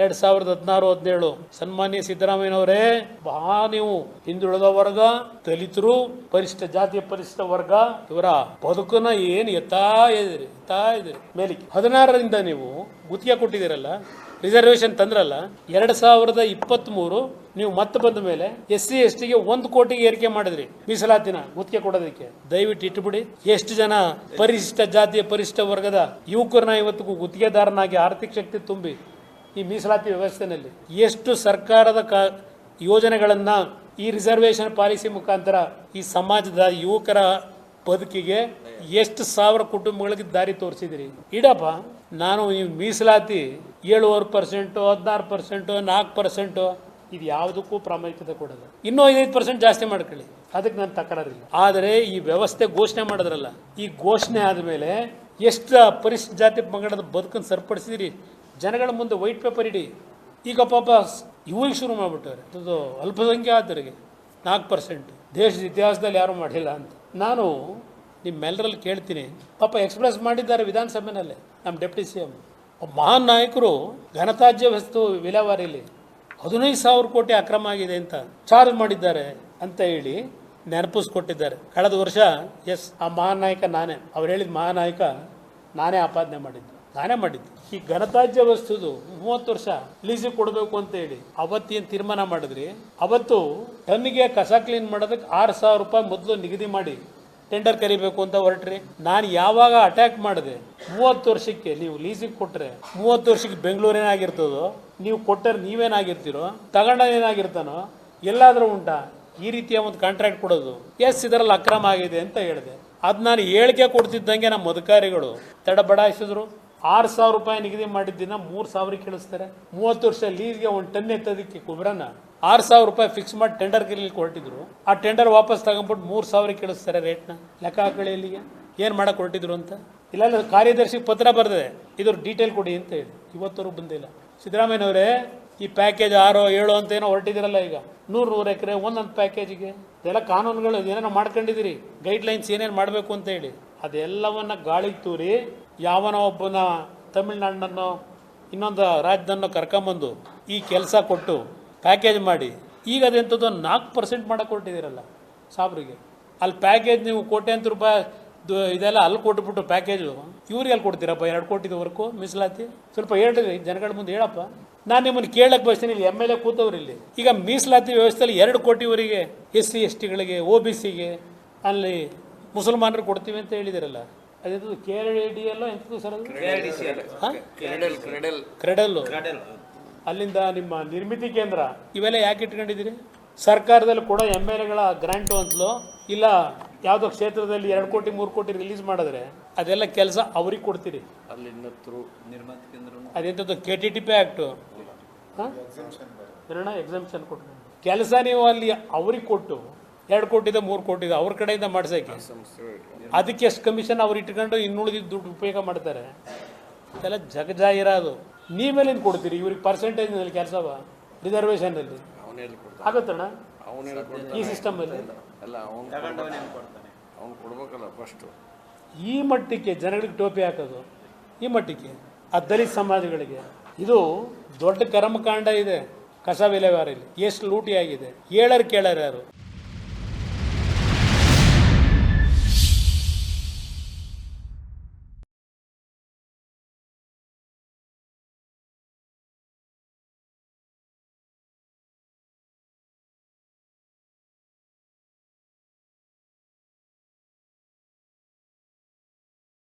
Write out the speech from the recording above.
ಎರಡ್ ಸಾವಿರದ ಹದಿನಾರು, ಹದಿನೇಳು. ಸನ್ಮಾನ್ಯ ಸಿದ್ದರಾಮಯ್ಯನವರೇ ಬಹಳ ನೀವು ಹಿಂದುಳಿದ ವರ್ಗ, ದಲಿತರು ಪರಿಶಿಷ್ಟ ಜಾತಿಯ ಪರಿಶಿಷ್ಟ ವರ್ಗ, ಇವರ ಬದುಕನ್ನ ಏನು ಎತ್ತಾ ಇದ್ರಿ ಎತ್ತಾ ಇದ್ರಿ ಮೇಲಿಕ್ಕೆ ಹದಿನಾರರಿಂದ ನೀವು ಗುತ್ತಿಗೆ ಕೊಟ್ಟಿದ್ದೀರಲ್ಲ ರಿಸರ್ವೇಶನ್ ತಂದ್ರಲ್ಲ, ಎರಡ್ ಸಾವಿರದ ಇಪ್ಪತ್ತ್ ಮೂರು ನೀವು ಮತ್ತೆ ಬಂದ ಮೇಲೆ ಎಸ್ ಸಿ ಎಸ್ ಟಿಗೆ ಒಂದು ಕೋಟಿಗೆ ಏರಿಕೆ ಮಾಡಿದ್ರಿ ಮೀಸಲಾತಿನ ಗುತ್ತಿಗೆ ಕೊಡೋದಕ್ಕೆ. ದಯವಿಟ್ಟು ಇಟ್ಟುಬಿಡಿ. ಎಷ್ಟು ಜನ ಪರಿಶಿಷ್ಟ ಜಾತಿಯ ಪರಿಶಿಷ್ಟ ವರ್ಗದ ಯುವಕರನ್ನ ಇವತ್ತಿಗೂ ಗುತ್ತಿಗೆದಾರನಾಗಿ ಆರ್ಥಿಕ ಶಕ್ತಿ ತುಂಬಿ ಈ ಮೀಸಲಾತಿ ವ್ಯವಸ್ಥೆನಲ್ಲಿ ಎಷ್ಟು ಸರ್ಕಾರದ ಕ ಯೋಜನೆಗಳನ್ನು ಈ ರಿಸರ್ವೇಶನ್ ಪಾಲಿಸಿ ಮುಖಾಂತರ ಈ ಸಮಾಜದ ಯುವಕರ ಬದುಕಿಗೆ ಎಷ್ಟು ಸಾವಿರ ಕುಟುಂಬಗಳಿಗೆ ದಾರಿ ತೋರಿಸಿದಿರಿ? ಇಡಪ್ಪ, ನಾನು ಈ ಮೀಸಲಾತಿ ಏಳುವರೆ ಪರ್ಸೆಂಟು, ಹದಿನಾರು ಪರ್ಸೆಂಟು, ನಾಲ್ಕು ಪರ್ಸೆಂಟು ಇದು ಯಾವುದಕ್ಕೂ ಪ್ರಾಮುಖ್ಯತೆ ಕೊಡೋದು ಇನ್ನೂ ಐದೈದು ಪರ್ಸೆಂಟ್ ಜಾಸ್ತಿ ಮಾಡ್ಕೊಳ್ಳಿ. ಅದಕ್ಕೆ ನಾನು ತಕರಾರಿಲ್ಲ. ಆದರೆ ಈ ವ್ಯವಸ್ಥೆ ಘೋಷಣೆ ಮಾಡಿದ್ರಲ್ಲ, ಈ ಘೋಷಣೆ ಆದಮೇಲೆ ಎಷ್ಟು ಪರಿಶಿಷ್ಟ ಜಾತಿ ಪಂಗಡದ ಬದುಕನ್ನು ಸರಿಪಡಿಸಿದಿರಿ? ಜನಗಳ ಮುಂದೆ ವೈಟ್ ಪೇಪರ್ ಇಡಿ. ಈಗ ಪಾಪ ಇವಾಗ ಶುರು ಮಾಡಿಬಿಟ್ಟವ್ರೆ. ಅದು ಅಲ್ಪಸಂಖ್ಯಾತರಿಗೆ ನಾಲ್ಕು ಪರ್ಸೆಂಟ್ ದೇಶದ ಇತಿಹಾಸದಲ್ಲಿ ಯಾರೂ ಮಾಡಿಲ್ಲ ಅಂತ. ನಾನು ನಿಮ್ಮೆಲ್ಲರಲ್ಲಿ ಕೇಳ್ತೀನಿ. ಪಾಪ ಎಕ್ಸ್ಪ್ರೆಸ್ ಮಾಡಿದ್ದಾರೆ ವಿಧಾನಸಭೆಯಲ್ಲಿ ನಮ್ಮ ಡೆಪ್ಟಿ ಸಿ ಎಂ ಮಹಾನ್ ನಾಯಕರು ಘನತಾಜ್ಯ ವಸ್ತು ವಿಲೇವಾರಿಲಿ ಹದಿನೈದು ಸಾವಿರ ಕೋಟಿ ಅಕ್ರಮ ಆಗಿದೆ ಅಂತ ಚಾರ್ಜ್ ಮಾಡಿದ್ದಾರೆ ಅಂತ ಹೇಳಿ ನೆನಪಿಸ್ಕೊಟ್ಟಿದ್ದಾರೆ. ಕಳೆದ ವರ್ಷ ಎಸ್, ಆ ಮಹಾನ್ ನಾಯಕ ನಾನೇ. ಅವ್ರು ಹೇಳಿದ ಮಹಾನಾಯಕ ನಾನೇ ಆಪಾದನೆ ಮಾಡಿದ್ದು. ನಾನೇ ಮಾಡಿದ್ದು. ಈ ಘನತ್ಯಾಜ್ಯ ವಸ್ತುದು ಮೂವತ್ತು ವರ್ಷ ಲೀಸಿಗೆ ಕೊಡಬೇಕು ಅಂತ ಹೇಳಿ ಅವತ್ತೇನು ತೀರ್ಮಾನ ಮಾಡಿದ್ರಿ? ಅವತ್ತು ಟನ್ನಿಗೆ ಕಸ ಕ್ಲೀನ್ ಮಾಡೋದಕ್ಕೆ ಆರು ಸಾವಿರ ರೂಪಾಯಿ ಮೊದಲು ನಿಗದಿ ಮಾಡಿ ಟೆಂಡರ್ ಕರಿಬೇಕು ಅಂತ ಹೊರಟ್ರಿ. ನಾನು ಯಾವಾಗ ಅಟ್ಯಾಕ್ ಮಾಡಿದೆ, ಮೂವತ್ತು ವರ್ಷಕ್ಕೆ ನೀವು ಲೀಸಿಗೆ ಕೊಟ್ಟರೆ ಮೂವತ್ತು ವರ್ಷಕ್ಕೆ ಬೆಂಗಳೂರು ಏನಾಗಿರ್ತದೋ, ನೀವು ಕೊಟ್ಟರೆ ನೀವೇನಾಗಿರ್ತೀರೋ ತಗೊಂಡ ಏನಾಗಿರ್ತಾನೋ, ಎಲ್ಲಾದರೂ ಉಂಟಾ? ಈ ರೀತಿಯ ಒಂದು ಕಾಂಟ್ರಾಕ್ಟ್ ಕೊಡೋದು. ಎಸ್ ಇದರಲ್ಲಿ ಅಕ್ರಮ ಆಗಿದೆ ಅಂತ ಹೇಳಿದೆ. ಅದು ನಾನು ಹೇಳಿಕೆ ಕೊಡ್ತಿದ್ದಂಗೆ ನಮ್ಮ ಅಧಿಕಾರಿಗಳು ತಡ ಬಡಾಯಿಸಿದ್ರು. ಆರು ಸಾವಿರ ರೂಪಾಯಿ ನಿಗದಿ ಮಾಡಿದ್ದಿನ ಮೂರು ಸಾವಿರ ಕೇಳಿಸ್ತಾರೆ. ಮೂವತ್ತು ವರ್ಷ ಲೀಸ್ಗೆ ಒಂದು ಟನ್ ಎತ್ತೋದಕ್ಕೆ ಗೊಬ್ಬರನ ಆರು ಸಾವಿರ ರೂಪಾಯಿ ಫಿಕ್ಸ್ ಮಾಡಿ ಟೆಂಡರ್ ಕರೀಲಿಕ್ಕೆ ಹೊರಟಿದ್ರು ಆ ಟೆಂಡರ್ ವಾಪಸ್ ತಗೊಂಡ್ಬಿಟ್ಟು ಮೂರು ಸಾವಿರಕ್ಕೆ ಇಳಿಸ್ತಾರೆ ರೇಟ್ನ ಲೆಕ್ಕ ಹಾಕೊಳ್ಳಿ ಇಲ್ಲಿಗೆ. ಏನು ಮಾಡಕ್ಕೆ ಹೊರಟಿದ್ರು ಅಂತ? ಇಲ್ಲ ಕಾರ್ಯದರ್ಶಿ ಪತ್ರ ಬರೆದಿದೆ. ಇದ್ರ ಡೀಟೇಲ್ ಕೊಡಿ ಅಂತ ಹೇಳಿ. ಇವತ್ತವರೆಗೂ ಬಂದಿಲ್ಲ. ಸಿದ್ದರಾಮಯ್ಯನವರೇ, ಈ ಪ್ಯಾಕೇಜ್ ಆರೋ ಏಳು ಅಂತ ಏನೋ ಹೊರಟಿದಿರಲ್ಲ ಈಗ. ನೂರು ನೂರು ಎಕರೆ ಒಂದೊಂದು ಪ್ಯಾಕೇಜಿಗೆ ಇದೆಲ್ಲ ಕಾನೂನುಗಳು ಏನೇನೋ ಮಾಡ್ಕೊಂಡಿದ್ದೀರಿ? ಗೈಡ್ಲೈನ್ಸ್ ಏನೇನು ಮಾಡಬೇಕು ಅಂತ ಹೇಳಿ. ಅದೆಲ್ಲವನ್ನ ಗಾಳಿಗೆ ತೂರಿ ಯಾವನೋ ಒಬ್ಬನ ತಮಿಳ್ನಾಡನ್ನೋ, ಇನ್ನೊಂದು ರಾಜ್ಯದನ್ನು ಕರ್ಕೊಂಬಂದು ಈ ಕೆಲಸ ಕೊಟ್ಟು ಪ್ಯಾಕೇಜ್ ಮಾಡಿ, ಈಗ ಅದೆಂಥದ್ದು ನಾಲ್ಕು ಪರ್ಸೆಂಟ್ ಮಾಡಕ್ಕೆ ಕೊಟ್ಟಿದ್ದೀರಲ್ಲ ಸಾಬ್ರಿಗೆ. ಅಲ್ಲಿ ಪ್ಯಾಕೇಜ್ ನೀವು ಕೋಟ್ಯಾಂತರ ರೂಪಾಯಿ ಇದೆಲ್ಲ ಅಲ್ಲಿ ಕೊಟ್ಬಿಟ್ಟು ಪ್ಯಾಕೇಜು ಇವ್ರಿಗೆ ಅಲ್ಲಿ ಕೊಡ್ತೀರಪ್ಪ? ಎರಡು ಕೋಟಿದವರೆಗೂ ಮೀಸಲಾತಿ? ಸ್ವಲ್ಪ ಹೇಳ್ರಿ, ಜನಗಳ ಮುಂದೆ ಹೇಳಪ್ಪ. ನಾನು ನಿಮ್ಮನ್ನು ಕೇಳಕ್ಕೆ ಬಯಸ್ತೀನಿ, ಇಲ್ಲಿ ಎಂ ಎಲ್ ಎ ಕೂತವ್ರು ಇಲ್ಲಿ. ಈಗ ಮೀಸಲಾತಿ ವ್ಯವಸ್ಥೆಯಲ್ಲಿ ಎರಡು ಕೋಟಿವರೆಗೆ ಎಸ್ ಸಿ, ಎಸ್ ಟಿಗಳಿಗೆ ಒ ಬಿ ಸಿಗೆ ಅಲ್ಲಿ ಮುಸಲ್ಮಾನರು ಕೊಡ್ತೀವಿ ಅಂತ ಹೇಳಿದಿರಲ್ಲ. ಅದೇ ಕೆ ಡಿ ಎಲ್ಲೋ ಎಂಥದ್ದು ಸರ್ ಅದು? ಕ್ರೆಡಲ್ಲು ಅಲ್ಲಿಂದ ನಿಮ್ಮ ನಿರ್ಮಿತಿ ಕೇಂದ್ರ ಇವೆಲ್ಲ ಯಾಕೆ ಇಟ್ಕೊಂಡಿದ್ದೀರಿ? ಸರ್ಕಾರದಲ್ಲಿ ಕೂಡ ಎಂ ಎಲ್ ಎಗಳ ಗ್ರ್ಯಾಂಟು ಅಂತಲೋ ಇಲ್ಲ ಯಾವುದೋ ಕ್ಷೇತ್ರದಲ್ಲಿ ಎರಡು ಕೋಟಿ ಮೂರು ಕೋಟಿ ರಿಲೀಸ್ ಮಾಡಿದ್ರೆ ಅದೆಲ್ಲ ಕೆಲಸ ಅವ್ರಿಗೆ ಕೊಡ್ತೀರಿ? ಅಲ್ಲಿ ಅದೆಂಥದ್ದು K T T P act ಹಾಂ? ಎಕ್ಸಾಮ್ಷನ್ ಕೊಟ್ಟು ಕೆಲಸ ನೀವು ಅಲ್ಲಿ ಅವ್ರಿಗೆ ಕೊಟ್ಟು ಎರಡು ಕೋಟಿದೆ ಮೂರು ಕೋಟಿದೆ ಅವ್ರ ಕಡೆಯಿಂದ ಮಾಡ್ಸೋಕ್ಕೆ ಅದಕ್ಕೆ ಎಷ್ಟು ಕಮಿಷನ್ ಅವ್ರು ಇಟ್ಕೊಂಡು ಇನ್ನುಳಿದಿದ್ದು ದುಡ್ಡು ಉಪಯೋಗ ಮಾಡ್ತಾರೆ? ಇದೆಲ್ಲ ಜಗಜಾಹಿರ ಅದು. ನೀವೇನೇನು ಕೊಡ್ತೀರಿ? ಇವ್ರಿಗೆ ಪರ್ಸೆಂಟೇಜ್ನಲ್ಲಿ ಕೆಲಸವ ರಿಸರ್ವೇಷನಲ್ಲಿ ಅಲ್ಲಿ ಕೊಡ್ತಾನೆ? ಆಗುತ್ತಣ್ಣ? ಈ ಸಿಸ್ಟಮಲ್ಲಿ ಅಲ್ಲ? ಅವನು ಅವ್ನು ಕೊಡ್ಬೇಕಲ್ಲ ಫಸ್ಟು ಈ ಮಟ್ಟಕ್ಕೆ ಜನಗಳಿಗೆ ಟೋಪಿ ಹಾಕೋದು ಈ ಮಟ್ಟಕ್ಕೆ ಆ ದಲಿತ ಸಮಾಜಗಳಿಗೆ ಇದು ದೊಡ್ಡ ಕರ್ಮಕಾಂಡ ಇದೆ ಕಸ ವಿಲೇವಾರಿಲಿ. ಎಷ್ಟು ಲೂಟಿ ಆಗಿದೆ? ಹೇಳರು ಕೇಳರು ಯಾರು?